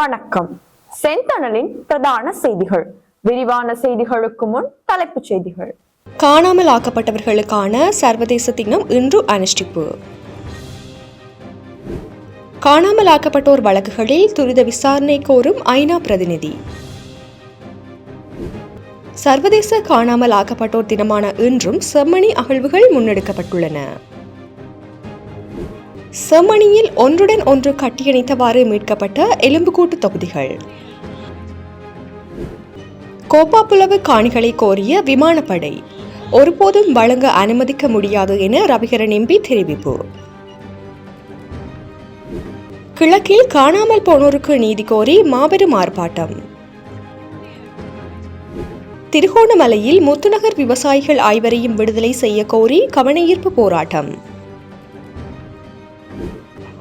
வணக்கம். செந்தணலின் பிரதான செய்திகள். விரிவான செய்திகளுக்கு முன் தலைப்புச் செய்திகள். காணாமல் ஆக்கப்பட்டவர்களுக்கான சர்வதேச தினம் இன்று அனுஷ்டிப்பு. காணாமல் ஆக்கப்பட்டோர் வழக்குகளில் துரித விசாரணை கோரும் ஐநா பிரதிநிதி. சர்வதேச காணாமல் ஆக்கப்பட்டோர் தினமான இன்றும் செம்மணி அகழ்வுகள் முன்னெடுக்கப்பட்டுள்ளன. செம்மணியில் ஒன்றுடன் ஒன்று கட்டியணைத்தவாறு மீட்கப்பட்ட எலும்புக்கூட்டு தொகுதிகள். கோப்பாப்புலவு காணிகளை கோரிய விமானப்படை. ஒருபோதும் வழங்க அனுமதிக்க முடியாது என ரவிகரன் எம்பி தெரிவிப்பு. கிழக்கில் காணாமல் போனோருக்கு நீதி கோரி மாபெரும் ஆர்ப்பாட்டம். திருகோணமலையில் முத்துநகர் விவசாயிகள் ஐவரையும் விடுதலை செய்ய கோரி கவனஈர்ப்பு போராட்டம்.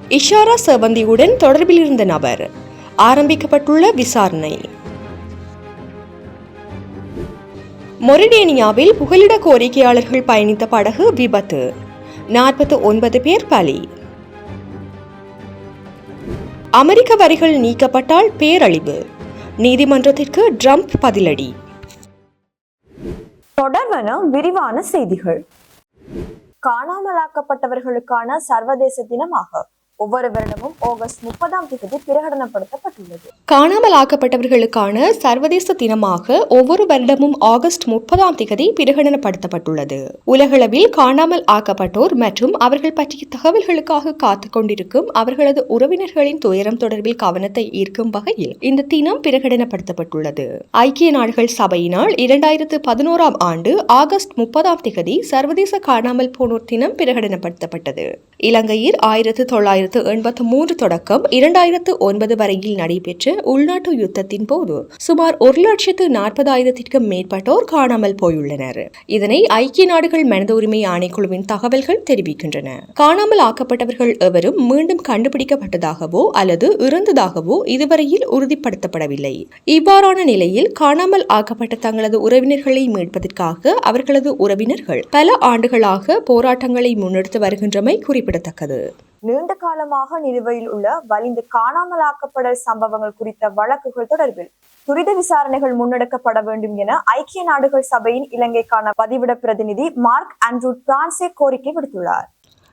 இஷாரா சவந்தியுடன் தொடர்பில் இருந்த நபர். ஆரம்பிக்கப்பட்டுள்ள விசாரணை. மொரிடேனியாவில் புகலிட கோரிக்கையாளர்கள் பயணித்த படகு விபத்து. நாற்பத்து ஒன்பது பேர் பலி. அமெரிக்க வரிகள் நீக்கப்பட்டால் பேரழிவு. நீதிமன்றத்திற்கு ட்ரம்ப் பதிலடி. தொடர்வன விரிவான செய்திகள். காணாமலாக்கப்பட்டவர்களுக்கான சர்வதேச தினமாக. ஒவ்வொரு வருடமும் ஆகஸ்ட் முப்பதாம் தேதி பிரகடனப்படுத்தப்பட்டுள்ளது. காணாமல் ஆக்கப்பட்டவர்களுக்கான சர்வதேச தினமாக ஒவ்வொரு வருடமும் ஆகஸ்ட் முப்பதாம் திகதி பிரகடனப்படுத்தப்பட்டுள்ளது. உலகளவில் காணாமல் ஆக்கப்பட்டோர் மற்றும் அவர்கள் பற்றிய தகவல்களுக்காக காத்து கொண்டிருக்கும் அவர்களது உறவினர்களின் துயரம் தொடர்பில் கவனத்தை ஈர்க்கும் வகையில் இந்த தினம் பிரகடனப்படுத்தப்பட்டுள்ளது. ஐக்கிய நாடுகள் சபையினால் இரண்டாயிரத்து பதினோராம் ஆண்டு ஆகஸ்ட் முப்பதாம் திகதி சர்வதேச காணாமல் போனோர் தினம் பிரகடனப்படுத்தப்பட்டது. இலங்கையில் ஆயிரத்து தொள்ளாயிரத்து எண்பத்து மூன்று தொடக்கம் இரண்டாயிரத்து ஒன்பது வரையில் நடைபெற்ற உள்நாட்டு யுத்தத்தின் போது சுமார் ஒரு லட்சத்து நாற்பதாயிரத்திற்கும் மேற்பட்டோர் காணாமல் போயுள்ளனர். இதனை ஐக்கிய நாடுகள் மனித உரிமை ஆணைக்குழுவின் தகவல்கள் தெரிவிக்கின்றன. காணாமல் ஆக்கப்பட்டவர்கள் எவரும் மீண்டும் கண்டுபிடிக்கப்பட்டதாகவோ அல்லது இறந்ததாகவோ இதுவரையில் உறுதிப்படுத்தப்படவில்லை. இவ்வாறான நிலையில் காணாமல் ஆக்கப்பட்ட தங்களது உறவினர்களை மீட்பதற்காக அவர்களது உறவினர்கள் பல ஆண்டுகளாக போராட்டங்களை முன்னெடுத்து வருகின்றமை குறிப்பிடத்தக்கது. நீண்ட காலமாக நிலுவையில் உள்ள வலிந்து காணாமலாக்கப்படல் சம்பவங்கள் குறித்த வழக்குகள் தொடர்பில் துரித விசாரணைகள் முன்னெடுக்கப்பட வேண்டும் என ஐக்கிய நாடுகள் சபையின் இலங்கைக்கான பதிவிட பிரதிநிதி மார்க் ஆண்ட்ரூ பிரான்சே கோரிக்கை விடுத்துள்ளார்.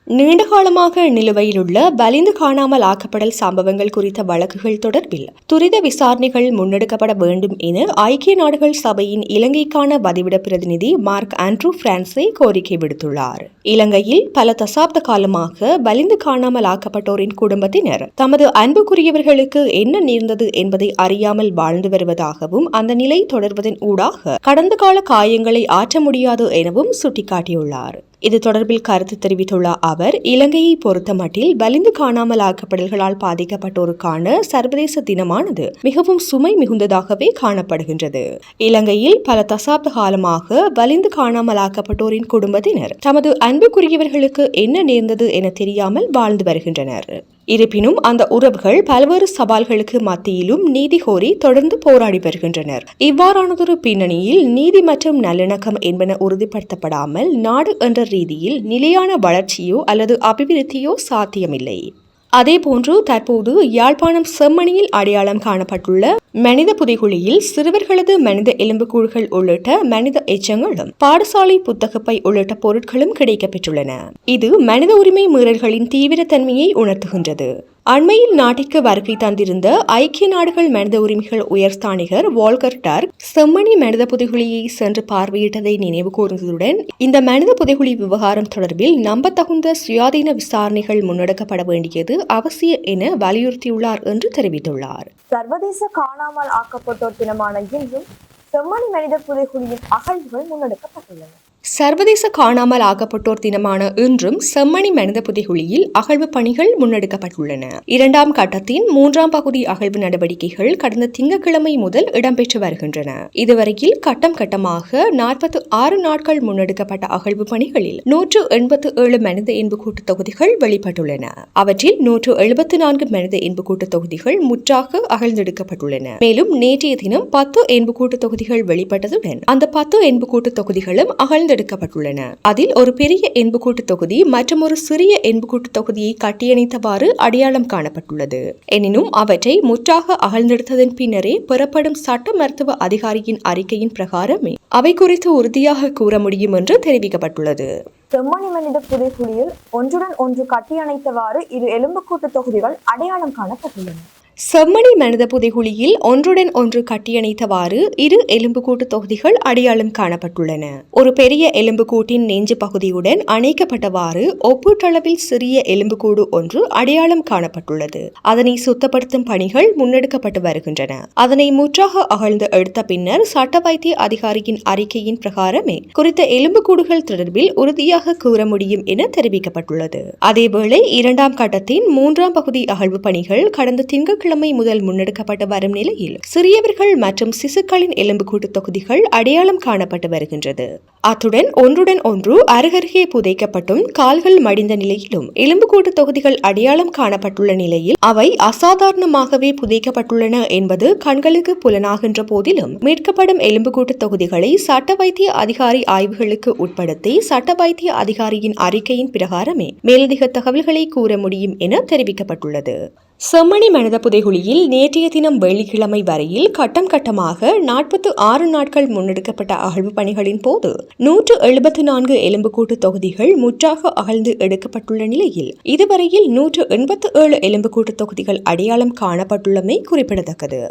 நீண்டகாலமாக நிலுவையில் உள்ள வலிந்து காணாமல் ஆக்கப்படல் சம்பவங்கள் குறித்த வழக்குகள் தொடர்பில் துரித விசாரணைகள் முன்னெடுக்கப்பட வேண்டும் என ஐக்கிய நாடுகள் சபையின் இலங்கைக்கான வதிவிட பிரதிநிதி மார்க் ஆண்ட்ரூ பிரான்சே கோரிக்கை விடுத்துள்ளார். இலங்கையில் பல தசாப்த காலமாக வலிந்து காணாமல் ஆக்கப்பட்டோரின் குடும்பத்தினர் தமது அன்புக்குரியவர்களுக்கு என்ன நேர்ந்தது என்பதை அறியாமல் வாழ்ந்து வருவதாகவும் அந்த நிலை தொடர்வதன் ஊடாக கடந்த கால காயங்களை ஆற்ற முடியாது எனவும் சுட்டிக்காட்டியுள்ளார். இது தொடர்பில் கருத்து தெரிவித்துள்ள அவர் இலங்கையை பொறுத்தமட்டில் வலிந்து காணாமல் ஆக்கப்படல்களால் பாதிக்கப்பட்டோருக்கான சர்வதேச தினமானது மிகவும் சுமை மிகுந்ததாகவே காணப்படுகின்றது. இலங்கையில் பல தசாப்த காலமாக வலிந்து காணாமல் ஆக்கப்பட்டோரின் குடும்பத்தினர் தமது அன்புக்குரியவர்களுக்கு என்ன நேர்ந்தது என தெரியாமல் வாழ்ந்து வருகின்றனர். இருப்பினும் அந்த உறவுகள் பல்வேறு சவால்களுக்கு மத்தியிலும் நீதி கோரி தொடர்ந்து போராடி வருகின்றனர். இவ்வாறானதொரு பின்னணியில் நீதி மற்றும் நல்லிணக்கம் என்பன உறுதிப்படுத்தப்படாமல் நாடு என்ற ரீதியில் நிலையான வளர்ச்சியோ அல்லது அபிவிருத்தியோ சாத்தியமில்லை. அதேபோன்று தற்போது யாழ்ப்பாணம் செம்மணியில் அடையாளம் காணப்பட்டுள்ள மனித புதைகுழியில் சிறுவர்களது மனித எலும்புக்கூடுகள் உள்ளிட்ட மனித எச்சங்களும் பாடசாலை புத்தகப்பை உள்ளிட்ட பொருட்களும் கிடைக்கப்பெற்றுள்ளன. இது மனித உரிமை மீறல்களின் தீவிரத்தன்மையை உணர்த்துகின்றது. அண்மையில் நாட்டிற்கு வருகை தந்திருந்த ஐக்கிய நாடுகள் மனித உரிமைகள் உயர்ஸ்தானிகர் வால்கர் டர்க் செம்மணி மனித புதைகுழியை சென்று பார்வையிட்டதை நினைவு கூர்ந்ததுடன் இந்த மனித புதைகுழி விவகாரம் தொடர்பில் நம்பத்தகுந்த சுயாதீன விசாரணைகள் முன்னெடுக்கப்பட வேண்டியது அவசியம் என வலியுறுத்தியுள்ளார் என்று தெரிவித்துள்ளார். சர்வதேச காணாமல் ஆக்கப்பட்டோர் தினமான இன்றும் செம்மணி மனித புதைகுழியின் அகழ்வுகள் முன்னெடுக்கப்பட்டுள்ளன. சர்வதேச காணாமல் ஆக்கப்பட்டோர் தினமான இன்றும் செம்மணி மனித புதைகுழியில் அகழ்வு பணிகள் முன்னெடுக்கப்பட்டுள்ளன. இரண்டாம் கட்டத்தின் மூன்றாம் பகுதி அகழ்வு நடவடிக்கைகள் கடந்த திங்கட்கிழமை முதல் இடம்பெற்று வருகின்றன. இதுவரையில் கட்டம் கட்டமாக நாற்பத்தி ஆறு நாட்கள் முன்னெடுக்கப்பட்ட அகழ்வு பணிகளில் நூற்று எண்பத்து ஏழு மனித எண்புக்கூட்டு தொகுதிகள் வெளிப்பட்டுள்ளன. அவற்றில் நூற்று எழுபத்தி நான்கு மனித எண்புக்கூட்டு தொகுதிகள் முற்றாக அகழ்ந்தெடுக்கப்பட்டுள்ளன. மேலும் நேற்றைய தினம் பத்து எண்புக்கூட்டு தொகுதிகள் வெளிப்பட்டதுடன் அந்த பத்து எண்புக்கூட்டு தொகுதிகளும் அகழ்ந்து முன்னெடுக்கப்பட்டுள்ளன அதில் ஒரு பெரிய எண்புக்கூட்டு தொகுதி மற்றும் ஒரு சிறிய எண்புக்கூட்டு தொகுதியை கட்டியணைத்தவாறு அடையாளம் காணப்பட்டுள்ளது. எனினும் அவற்றை முற்றாக அகழ்ந்தெடுத்ததன் பின்னரே பெறப்படும் சட்ட மருத்துவ அதிகாரியின் அறிக்கையின் பிரகாரமே அவை குறித்து உறுதியாக கூற முடியும் என்று தெரிவிக்கப்பட்டுள்ளது. செம்மணி மனித புதைகுழியில் ஒன்றுடன் ஒன்று கட்டியணைத்தவாறு இரு எலும்புக்கூட்டு தொகுதிகள் அடையாளம் காணப்பட்டுள்ளன. செம்மணி மனித புதைகுழியில் ஒன்றுடன் ஒன்று கட்டியணைத்தவாறு இரு எலும்புக்கூட்டு தொகுதிகள் அடையாளம் காணப்பட்டுள்ளன. ஒரு பெரிய எலும்புக்கூட்டின் நெஞ்சு பகுதியுடன் அணைக்கப்பட்டவாறு ஒப்பீட்டளவில் சிறிய எலும்புக்கூடு ஒன்று அடையாளம் காணப்பட்டுள்ளது. அதனை சுத்தப்படுத்தும் பணிகள் முன்னெடுக்கப்பட்டு வருகின்றன. அதனை முற்றாக அகழ்ந்து எடுத்த பின்னர் சட்ட வைத்திய அதிகாரியின் அறிக்கையின் பிரகாரமே குறித்த எலும்புக்கூடுகள் தொடர்பில் உறுதியாக கூற முடியும் என தெரிவிக்கப்பட்டுள்ளது. அதேவேளை இரண்டாம் கட்டத்தின் மூன்றாம் பகுதி அகழ்வு பணிகள் கடந்த திங்கட்கிழமை முதல் முன்னெடுக்கப்பட்டு வரும் நிலையில் சிறியவர்கள் மற்றும் சிசுக்களின் எலும்புக்கூட்டு தொகுதிகள் அடையாளம் காணப்பட்டு வருகின்றது. அத்துடன் ஒன்றுடன் ஒன்று அருகருகே புதைக்கப்பட்டும் கால்கள் மடிந்த நிலையிலும் எலும்புக்கூட்டு தொகுதிகள் அடையாளம் காணப்பட்டுள்ள நிலையில் அவை அசாதாரணமாகவே புதைக்கப்பட்டுள்ளன என்பது கண்களுக்கு புலனாகின்ற போதிலும் மீட்கப்படும் எலும்புக்கூட்டு தொகுதிகளை சட்ட வைத்திய அதிகாரி ஆய்வுகளுக்கு உட்படுத்தி சட்ட வைத்திய அதிகாரியின் அறிக்கையின் பிரகாரமே மேலதிக தகவல்களை கூற முடியும் என தெரிவிக்கப்பட்டுள்ளது. செம்மணி மனித புதைகுழியில் நேற்றைய தினம் வெள்ளிக்கிழமை வரையில் கட்டம் கட்டமாக நாற்பத்து ஆறு நாட்கள் முன்னெடுக்கப்பட்ட அகழ்வு பணிகளின் போது நூற்று எழுபத்து நான்கு எலும்புக்கூட்டு தொகுதிகள் முற்றாக அகழ்ந்து எடுக்கப்பட்டுள்ள நிலையில் இதுவரையில் நூற்று எண்பத்து ஏழு எலும்புக்கூட்டு தொகுதிகள் அடையாளம் காணப்பட்டுள்ளமை குறிப்பிடத்தக்கது.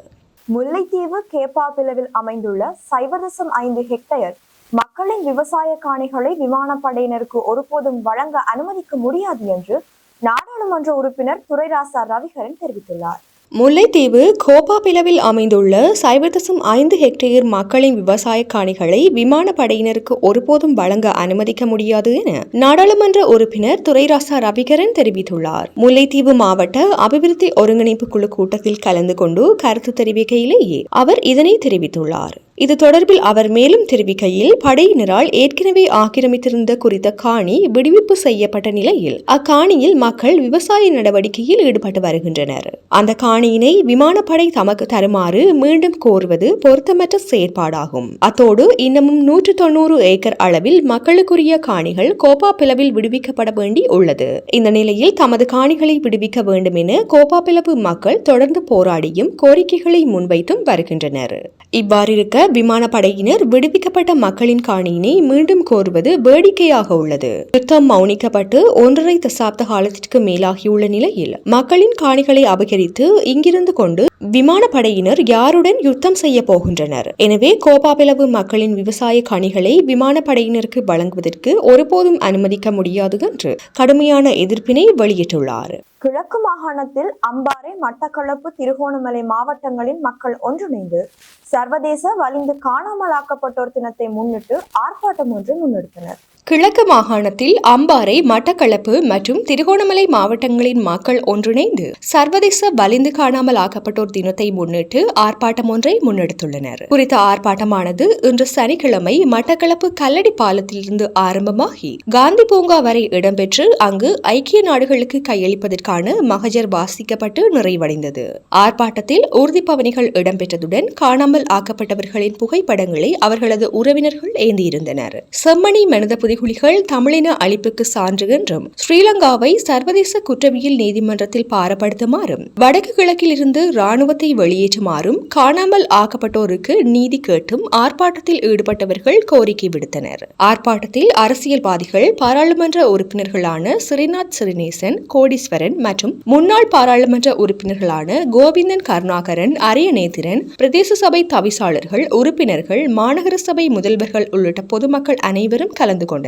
முல்லைத்தீவு கேப்பாபிலவில் அமைந்துள்ள சைவரசம் ஐந்து ஹெக்டேயர் மக்களின் விவசாய காணிகளை விமானப்படையினருக்கு ஒருபோதும் வழங்க அனுமதிக்க முடியாது என்று நாடாளுமன்ற உறுப்பினர் துரைராசா ரவிகரன் தெரிவித்துள்ளார். முல்லைத்தீவு கோபாபிலவில் அமைந்துள்ள சைபர் தசம் ஐந்து ஹெக்டேயர் மக்களின் விவசாய காணிகளை விமானப்படையினருக்கு ஒருபோதும் வழங்க அனுமதிக்க முடியாது என நாடாளுமன்ற உறுப்பினர் துரைராசா ரவிகரன் தெரிவித்துள்ளார். முல்லைத்தீவு மாவட்ட அபிவிருத்தி ஒருங்கிணைப்பு குழு கூட்டத்தில் கலந்து கொண்டு கருத்து தெரிவிக்கையிலேயே அவர் இதனை தெரிவித்துள்ளார். இது தொடர்பில் அவர் மேலும் தெரிவிக்கையில் படையினரால் ஏற்கனவே ஆக்கிரமித்திருந்த குறித்த காணி விடுவிப்பு செய்யப்பட்ட நிலையில் அக்காணியில் மக்கள் விவசாய நடவடிக்கையில் ஈடுபட்டு வருகின்றனர். அந்த காணியினை விமானப்படை தமக்கு தருமாறு மீண்டும் கோருவது பொருத்தமற்ற செயற்பாடாகும். அத்தோடு இன்னமும் நூற்று தொண்ணூறு ஏக்கர் அளவில் மக்களுக்குரிய காணிகள் கோபா பிளவில் விடுவிக்கப்பட வேண்டி உள்ளது. இந்த நிலையில் தமது காணிகளை விடுவிக்க வேண்டும் என கோபா பிளவு மக்கள் தொடர்ந்து போராடியும் கோரிக்கைகளை முன்வைத்தும் வருகின்றனர். இவ்வாறிருக்க விமானப்படையினர் விடுவிக்கப்பட்ட மக்களின் காணியினை மீண்டும் கோருவது வேடிக்கையாக உள்ளது. யுத்தம் மௌனிக்கப்பட்டு ஒன்றரை தசாப்த காலத்திற்கு மேலாகியுள்ள நிலையில் மக்களின் காணிகளை அபகரித்து இங்கிருந்து கொண்டு விமானப்படையினர் யாருடன் யுத்தம் செய்ய போகின்றனர்? எனவே கோபாபிளவு மக்களின் விவசாய காணிகளை விமானப்படையினருக்கு வழங்குவதற்கு ஒருபோதும் அனுமதிக்க முடியாது என்று கடுமையான எதிர்ப்பினை வெளியிட்டுள்ளார். கிழக்கு மாகாணத்தில் அம்பாறை மட்டக்களப்பு திருகோணமலை மாவட்டங்களின் மக்கள் ஒன்றிணைந்து சர்வதேச வலிந்து காணாமலாக்கப்பட்டோர் தினத்தை முன்னிட்டு ஆர்ப்பாட்டம் ஒன்றை முன்னெடுத்தனர். கிழக்கு மாகாணத்தில் அம்பாறை மட்டக்களப்பு மற்றும் திருகோணமலை மாவட்டங்களின் மக்கள் ஒன்றிணைந்து சர்வதேச வலிந்து காணாமல் ஆக்கப்பட்டோர் தினத்தை முன்னிட்டு ஆர்ப்பாட்டம் ஒன்றை முன்னெடுத்துள்ளனர். குறித்த ஆர்ப்பாட்டமானது இன்று சனிக்கிழமை மட்டக்களப்பு கல்லடி பாலத்திலிருந்து ஆரம்பமாகி காந்தி பூங்கா வரை இடம்பெற்று அங்கு ஐக்கிய நாடுகளுக்கு கையளிப்பதற்கான மகஜர் வாசிக்கப்பட்டு நிறைவடைந்தது. ஆர்ப்பாட்டத்தில் ஊர்திப்பவனிகள் இடம்பெற்றதுடன் காணாமல் ஆக்கப்பட்டவர்களின் புகைப்படங்களை அவர்களது உறவினர்கள் ஏந்தியிருந்தனர். செம்மணி மனித புலிகள் தமிழின அழிப்புக்கு சான்று என்றும் ஸ்ரீலங்காவை சர்வதேச குற்றவியல் நீதிமன்றத்தில் பாரப்படுத்துமாறும் வடக்கு கிழக்கில் இருந்து ராணுவத்தை வெளியேற்றுமாறும் காணாமல் ஆக்கப்பட்டோருக்கு நீதி கேட்டும் ஆர்ப்பாட்டத்தில் ஈடுபட்டவர்கள் கோரிக்கை விடுத்தனர். ஆர்ப்பாட்டத்தில் அரசியல்வாதிகள் பாராளுமன்ற உறுப்பினர்களான சிறிநாத் சிறிநேசன் கோடீஸ்வரன் மற்றும் முன்னாள் பாராளுமன்ற உறுப்பினர்களான கோவிந்தன் கருணாகரன் அரியநேத்திரன் பிரதேச சபை தவிசாளர்கள் உறுப்பினர்கள் மாநகர சபை முதல்வர்கள் உள்ளிட்ட பொதுமக்கள் அனைவரும் கலந்து கொண்டனர்.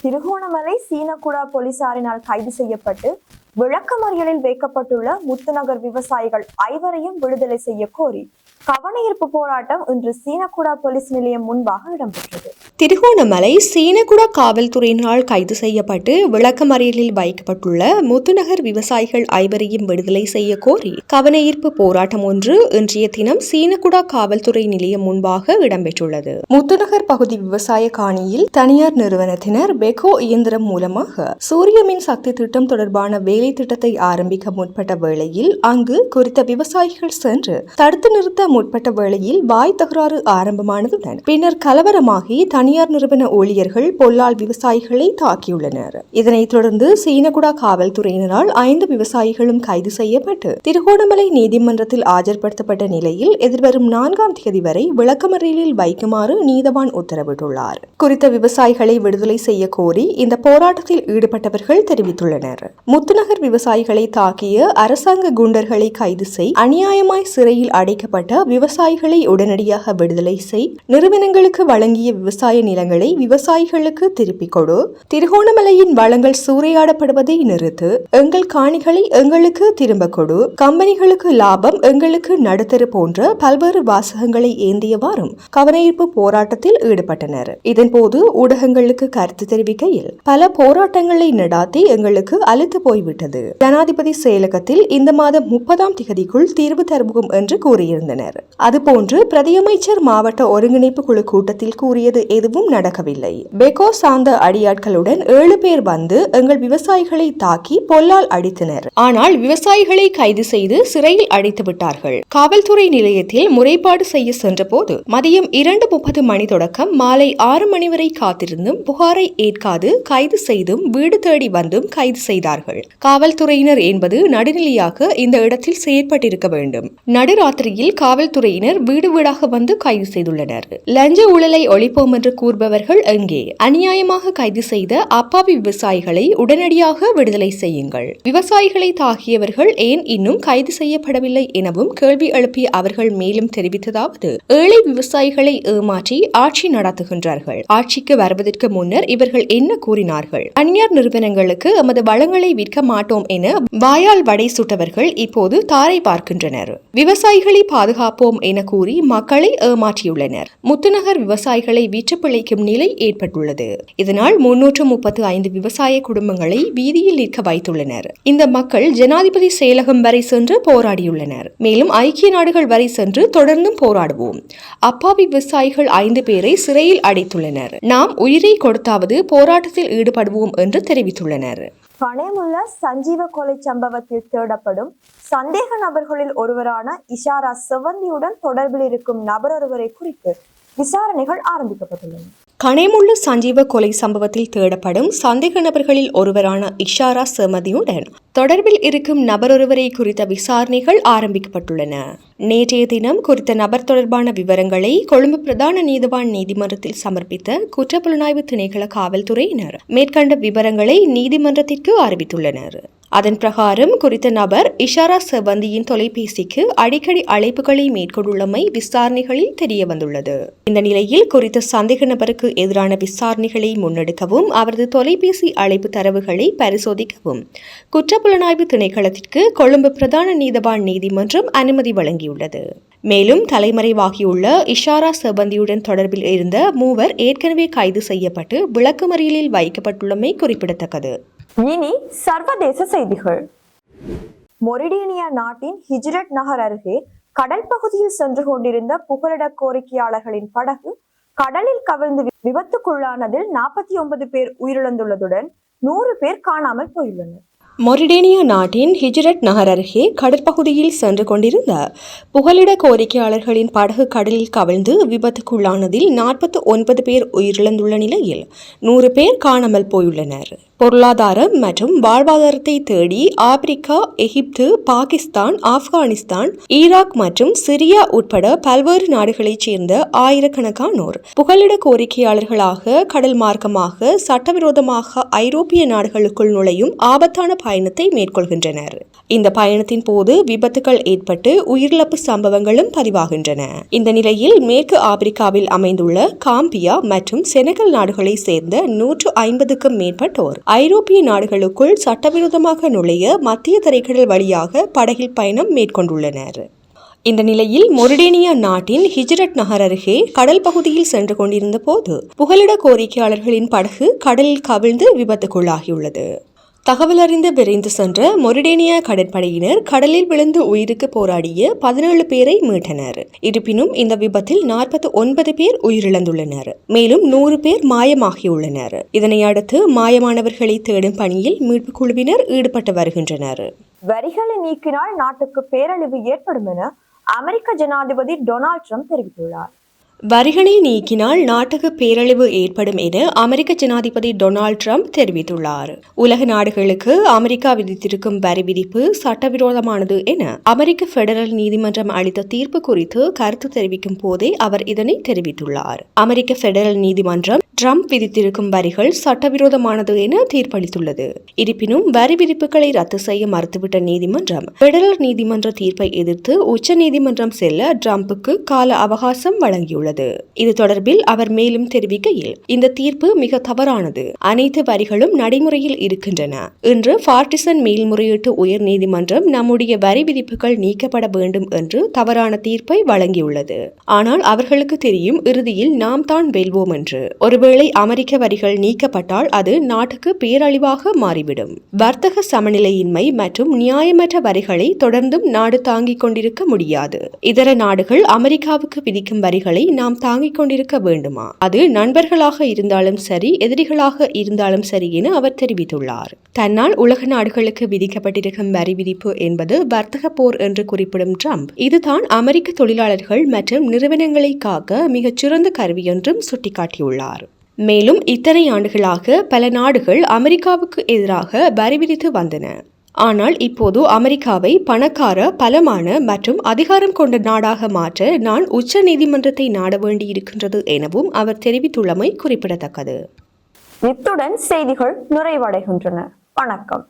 திருகோணமலை சீனக்குடா போலீசாரினால் கைது செய்யப்பட்டு விளக்கமறியலில் வைக்கப்பட்டுள்ள முத்துநகர் விவசாயிகள் ஐவரையும் விடுதலை செய்ய கோரி கவனஈர்ப்பு போராட்டம் இன்று சீனக்குடா போலீஸ் நிலையம் முன்பாக இடம்பெற்றது. திருகோணமலை சீனகுடா காவல்துறையினால் கைது செய்யப்பட்டு விளக்கமறியலில் வைக்கப்பட்டுள்ள முத்துநகர் விவசாயிகள் ஐவரையும் விடுதலை செய்ய கோரி கவனஈர்ப்பு போராட்டம் ஒன்று இன்றைய தினம் சீனகுடா காவல்துறை நிலையம் முன்பாக இடம்பெற்றுள்ளது. முத்துநகர் பகுதி விவசாய காணியில் தனியார் நிறுவனத்தினர் பெகோ இயந்திரம் மூலமாக சூரிய மின் சக்தி திட்டம் தொடர்பான வேலை திட்டத்தை ஆரம்பிக்க முற்பட்ட வேளையில் அங்கு குறித்த விவசாயிகள் சென்று தடுத்து நிறுத்த முற்பட்ட வேளையில் வாய் தகராறு ஆரம்பமானதுடன் பின்னர் கலவரமாகி தனியார் நிறுவன ஊழியர்கள் பொல்லால் விவசாயிகளை தாக்கியுள்ளனர். இதனைத் தொடர்ந்து சீனகுடா காவல்துறையினரால் ஐந்து விவசாயிகளும் கைது செய்யப்பட்டு திருகோணமலை நீதிமன்றத்தில் ஆஜர்படுத்தப்பட்ட நிலையில் எதிர்வரும் நான்காம் தேதி வரை விளக்கமறியலில் வைக்குமாறு நீதவான் உத்தரவிட்டுள்ளார். குறித்த விவசாயிகளை விடுதலை செய்ய கோரி இந்த போராட்டத்தில் ஈடுபட்டவர்கள் தெரிவித்துள்ளனர். முத்துநகர் விவசாயிகளை தாக்கிய அரசாங்க குண்டர்களை கைது செய் அநியாயமாய் சிறையில் அடைக்கப்பட்ட விவசாயிகளை உடனடியாக விடுதலை செய். நிறுவனங்களுக்கு வழங்கிய விவசாய நிலங்களை விவசாயிகளுக்கு திருப்பிக் கொடு. திருகோணமலையின் வளங்கள் சூறையாடப்படுவதை நிறுத்து. எங்கள் காணிகளை எங்களுக்கு திரும்ப கொடு. கம்பெனிகளுக்கு லாபம் எங்களுக்கு நடுத்தரு போன்ற பல்வேறு வாசகங்களை ஏந்தியவாறும் கவனஈர்ப்பு போராட்டத்தில் ஈடுபட்டனர். இதன்போது ஊடகங்களுக்கு கருத்து தெரிவிக்கையில் பல போராட்டங்களை நடாத்தி எங்களுக்கு அழுத்து போய்விட்டது. ஜனாதிபதி செயலகத்தில் இந்த மாதம் முப்பதாம் திகதிக்குள் தீர்வு தருவோம் என்று கூறியிருந்தனர். கூறினர். அதுபோன்று பிரதியமைச்சர் மாவட்ட ஒருங்கிணைப்பு குழு கூட்டத்தில் கூறியது எதுவும் நடக்கவில்லை. பெகோ சார்ந்த அடியாட்களுடன் ஏழு பேர் வந்து எங்கள் விவசாயிகளை தாக்கி பொல்லால் அடித்தனர். ஆனால் விவசாயிகளை கைது செய்து சிறையில் அடைத்து விட்டார்கள். காவல்துறை நிலையத்தில் முறைப்பாடு செய்ய சென்றபோது மதியம் இரண்டு முப்பது மணி தொடக்கம் மாலை ஆறு மணி வரை காத்திருந்தும் புகாரை ஏற்காது கைது செய்தும் வீடு தேடி வந்தும் கைது செய்தார்கள். காவல்துறையினர் என்பது நடுநிலையாக இந்த இடத்தில் செயற்பட்டிருக்க வேண்டும். நடுராத்திரியில் காவல் காவல்துறையினர் வீடு வீடாக வந்து கைது செய்துள்ளனர். லஞ்ச ஊழலை ஒழிப்போம் என்று கூறுபவர்கள் எங்கே? அநியாயமாக கைது செய்த அப்பாவி விவசாயிகளை உடனடியாக விடுதலை செய்யுங்கள். விவசாயிகளை தாக்கியவர்கள் ஏன் இன்னும் கைது செய்யப்படவில்லை எனவும் கேள்வி எழுப்பிய அவர்கள் மேலும் தெரிவித்ததாவது ஏழை விவசாயிகளை ஏமாற்றி ஆட்சி நடத்துகின்றார்கள். ஆட்சிக்கு வருவதற்கு முன்னர் இவர்கள் என்ன கூறினார்கள்? தனியார் நிறுவனங்களுக்கு எமது வளங்களை விற்க மாட்டோம் என வாயால் வடை சுட்டவர்கள் இப்போது தாரை பார்க்கின்றனர். விவசாயிகளை பாதுகாப்பு காப்போம் என கூறி மக்களை ஏமாற்றியுள்ளனர். முத்துநகர் விவசாயிகளை விற்று பிழைக்கும் நிலை ஏற்பட்டுள்ளது. இதனால் முன்னூற்று முப்பத்து ஐந்து விவசாய குடும்பங்களை வீதியில் நிற்க வைத்துள்ளனர். இந்த மக்கள் ஜனாதிபதி செயலகம் வரை சென்று போராடியுள்ளனர். மேலும் ஐக்கிய நாடுகள் வரை சென்று தொடர்ந்தும் போராடுவோம். அப்பாவி விவசாயிகள் ஐந்து பேரை சிறையில் அடைத்துள்ளனர். நாம் உயிரை கொடுத்தாவது போராட்டத்தில் ஈடுபடுவோம் என்று தெரிவித்துள்ளனர். கனேமுள்ள சஞ்சீவ கொலை சம்பவத்தில் தேடப்படும் சந்தேக நபர்களில் ஒருவரான இஷாரா செவந்தியுடன் தொடர்பில் இருக்கும் நபர் ஒருவரை குறித்து விசாரணைகள் ஆரம்பிக்கப்பட்டுள்ளன. கனேமுள்ள சஞ்சீவ கொலை சம்பவத்தில் தேடப்படும் சந்தேக நபர்களில் ஒருவரான இஷாரா செமதியுடன் தொடர்பில் இருக்கும் நபரொருவரை குறித்த விசாரணைகள் ஆரம்பிக்கப்பட்டுள்ளன. நேற்றைய தினம் குறித்த நபர் தொடர்பான விவரங்களை கொழும்பு பிரதான நீதிவான் நீதிமன்றத்தில் சமர்ப்பித்த குற்றப்புலனாய்வு திணைக்கள காவல்துறையினர் மேற்கண்ட விவரங்களை நீதிமன்றத்திற்கு அறிவித்துள்ளனர். அதன் பிரகாரம் குறித்த நபர் இஷாரா செவந்தியின் தொலைபேசிக்கு அடிக்கடி அழைப்புகளை மேற்கொண்டுள்ளமை விசாரணைகளில் தெரிய வந்துள்ளது இந்த நிலையில் குறித்த சந்தேக நபருக்கு எதிரான விசாரணைகளை முன்னெடுக்கவும் அவரது தொலைபேசி அழைப்பு தரவுகளை பரிசோதிக்கவும் குற்றப்புலனாய்வு திணைக்களத்திற்கு கொழும்பு பிரதான நீதவான் நீதிமன்றம் அனுமதி வழங்கியுள்ளது. மேலும் தலைமறைவாகியுள்ள இஷாரா செவந்தியுடன் தொடர்பில் இருந்த மூவர் ஏற்கனவே கைது செய்யப்பட்டு விளக்குமறியலில் வைக்கப்பட்டுள்ளமை குறிப்பிடத்தக்கது. இனி சர்வதேச செய்திகள். மொரிடேனியா நாட்டின் ஹிஜ்ரட் நகர் அருகே கடல் பகுதியில் சென்று கொண்டிருந்த புகலிட கோரிக்கையாளர்களின் படகு கடலில் கவிழ்ந்து விபத்துக்குள்ளானதில் நாற்பத்தி ஒன்பது பேர் உயிரிழந்துள்ளதுடன் நூறு பேர் காணாமல் போயுள்ளனர். மொரிடேனியா நாட்டின் ஹிஜ்ரட் நகர் அருகே கடற்பகுதியில் சென்று கொண்டிருந்த புகலிட கோரிக்கையாளர்களின் படகு கடலில் கவிழ்ந்து விபத்துக்குள்ளானதில் நாற்பத்தி ஒன்பது பேர் உயிரிழந்துள்ள நிலையில் நூறு பேர் காணாமல் போயுள்ளனர். பொருளாதாரம் மற்றும் வாழ்வாதாரத்தை தேடி Africa Egypt Pakistan Afghanistan Iraq மற்றும் சிரியா உட்பட பல்வேறு நாடுகளைச் சேர்ந்த ஆயிரக்கணக்கானோர். புகலிட கோரிக்கையாளர்களாக கடல் மார்க்கமாக சட்டவிரோதமாக ஐரோப்பிய நாடுகளுக்குள் நுழையும் ஆபத்தான பயணத்தை மேற்கொள்கின்றனர். இந்த பயணத்தின் போது விபத்துகள் ஏற்பட்டு உயிரிழப்பு சம்பவங்களும் பதிவாகின்றன. இந்த நிலையில் மேற்கு ஆப்பிரிக்காவில் அமைந்துள்ள காம்பியா மற்றும் செனகல் நாடுகளைச் சேர்ந்த நூற்று ஐம்பதுக்கும் மேற்பட்டோர் ஐரோப்பிய நாடுகளுக்குள் சட்டவிரோதமாக நுழைய மத்திய தரைக்கடல் வழியாக படகில் பயணம் மேற்கொண்டுள்ளனர். இந்த நிலையில் மொரிடேனியா நாட்டின் ஹிஜ்ரட் நகர் அருகே கடல் பகுதியில் சென்று கொண்டிருந்த போது புகலிட கோரிக்கையாளர்களின் படகு கடலில் கவிழ்ந்து விபத்துக்குள்ளாகியுள்ளது. தகவல் அறிந்து விரைந்து சென்ற மொரிடேனியா கடற்படையினர் கடலில் விழுந்து உயிருக்கு போராடிய பதினேழு பேரை மீட்டனர். இருப்பினும் இந்த விபத்தில் நாற்பத்தி ஒன்பது பேர் உயிரிழந்துள்ளனர். மேலும் நூறு பேர் மாயமாகியுள்ளனர். இதனை அடுத்து மாயமானவர்களை தேடும் பணியில் மீட்புக் குழுவினர் ஈடுபட்டு வருகின்றனர். வரிகளை நீக்கினால் நாட்டுக்கு பேரழிவு ஏற்படும் என அமெரிக்க ஜனாதிபதி டொனால்ட் ட்ரம்ப் தெரிவித்துள்ளார். வரிகளை நீக்கினால் நாட்டுக்கு பேரழிவு ஏற்படும் என அமெரிக்க ஜனாதிபதி டொனால்ட் ட்ரம்ப் தெரிவித்துள்ளார். உலக நாடுகளுக்கு அமெரிக்கா விதித்திருக்கும் வரி விதிப்பு சட்டவிரோதமானது என அமெரிக்க பெடரல் நீதிமன்றம் அளித்த தீர்ப்பு குறித்து கருத்து தெரிவிக்கும் போதே அவர் இதனை தெரிவித்துள்ளார். அமெரிக்க பெடரல் நீதிமன்றம் ட்ரம்ப் விதித்திருக்கும் வரிகள் சட்டவிரோதமானது என தீர்ப்பளித்துள்ளது. இருப்பினும் வரி விதிப்புகளை ரத்து செய்ய மறுத்துவிட்ட நீதிமன்றம் பெடரல் நீதிமன்ற தீர்ப்பை எதிர்த்து உச்ச நீதிமன்றம் செல்ல ட்ரம்புக்கு கால அவகாசம் வழங்கியுள்ளது. இது தொடர்பில் அவர் மேலும் தெரிவிக்கையில் இந்த தீர்ப்பு மிக தவறானது. அனைத்து வரிகளும் நடைமுறையில் இருக்கின்றன. இன்று பார்ட்டிசன் மேல்முறையீட்டு உயர் நீதிமன்றம் நம்முடைய வரி விதிப்புகள் நீக்கப்பட வேண்டும் என்று தவறான தீர்ப்பை வழங்கியுள்ளது. ஆனால் அவர்களுக்கு தெரியும் இறுதியில் நாம் தான் வெல்வோம் என்று. ஒருவேளை அமெரிக்க வரிகள் நீக்கப்பட்டால் அது நாட்டுக்கு பேரழிவாக மாறிவிடும். வர்த்தக சமநிலையின்மை மற்றும் நியாயமற்ற வரிகளை தொடர்ந்தும் நாடு தாங்கிக் கொண்டிருக்க முடியாது. இதர நாடுகள் அமெரிக்காவுக்கு விதிக்கும் வரிகளை நாம் தாங்கிக் கொண்டிருக்க வேண்டுமா? அது நண்பர்களாக இருந்தாலும் சரி எதிரிகளாக இருந்தாலும் சரி என அவர் தெரிவித்துள்ளார். தன்னால் உலக நாடுகளுக்கு விதிக்கப்பட்டிருக்கும் வரி விதிப்பு என்பது வர்த்தக போர் என்று குறிப்பிடும் ட்ரம்ப் இதுதான் அமெரிக்க தொழிலாளர்கள் மற்றும் நிறுவனங்களை காக்க மிகச் சிறந்த கருவி என்றும் சுட்டிக்காட்டியுள்ளார். மேலும் இத்தனை ஆண்டுகளாக பல நாடுகள் அமெரிக்காவுக்கு எதிராக வரி விதித்து வந்தன. ஆனால் இப்போது அமெரிக்காவை பணக்கார பலமான மற்றும் அதிகாரம் கொண்ட நாடாக மாற்ற நான் உச்ச நீதிமன்றத்தை நாட வேண்டியிருக்கின்றது எனவும் அவர் தெரிவித்துள்ளமை குறிப்பிடத்தக்கது. இத்துடன் செய்திகள் நிறைவடைகின்றன. வணக்கம்.